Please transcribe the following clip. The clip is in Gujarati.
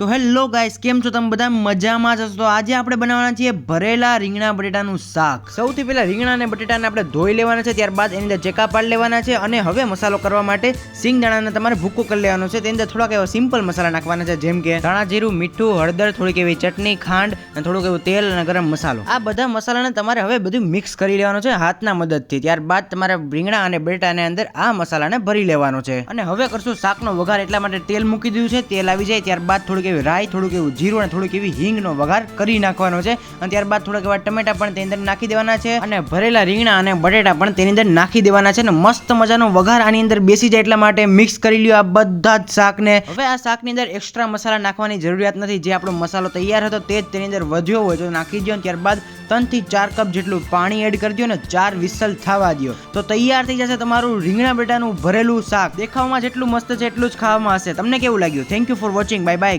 તો હેલો ગાઈસ, કેમ છો તમે બધા? મજામાં જ તો આજે આપણે બનાવવાના છીએ ભરેલા રીંગણા બટેટાનું શાક. સૌથી પહેલા રીંગણા અને બટેટાને આપણે ધોઈ લેવાના છે, ત્યારબાદ એની અંદર ચેકા પાડી લેવાના છે અને હવે મસાલો કરવા માટે સિંગ દાણાને તમારે ભૂકો કરી લેવાનો છે. તેની અંદર થોડાક એવા સિમ્પલ મસાલા નાખવાના છે, જેમ કે ધાણા જીરું, મીઠું, હળદર, થોડીક એવી ચટણી, ખાંડ અને થોડુંક એવું તેલ અને ગરમ મસાલો. આ બધા મસાલાને તમારે હવે બધું મિક્સ કરી લેવાનું છે હાથના મદદથી. ત્યારબાદ તમારે રીંગણા અને બટેટાને અંદર આ મસાલાને ભરી લેવાનો છે. અને હવે કરશું શાકનો વઘાર, એટલા માટે તેલ મૂકી દીધું છે. તેલ આવી જાય, ત્યારબાદ થોડીક એવી રાઈ, થોડુંક એવું જીરું અને થોડુંક એવી હિંગનો વઘાર કરી નાખવાનો છે. અને ત્યારબાદ થોડાક એવા ટમેટા પણ તેની અંદર નાખી દેવાના છે અને ભરેલા રીંગણા અને બટેટા પણ તેની અંદર નાખી દેવાના છે અને મસ્ત મજાનો વઘાર આની અંદર બેસી જાય એટલા માટે મિક્સ કરી લ્યો આ બધા જ શાકને. હવે આ શાકની અંદર એક્સ્ટ્રા મસાલા નાખવાની જરૂરિયાત નથી. જે આપણો મસાલો તૈયાર હતો તે જ તેની અંદર વધ્યો હોય તો નાખી દો ત્યારબાદ ત્રણથી ચાર કપ જેટલું પાણી એડ કરી દો ને ચાર વિસલ થવા દો તો તૈયાર થઈ જશે તમારું રીંગણા બેટાનું ભરેલું શાક. દેખાવમાં જેટલું મસ્ત છે એટલું જ ખાવામાં હશે. તમને કેવું લાગ્યું? Thank you for watching bye bye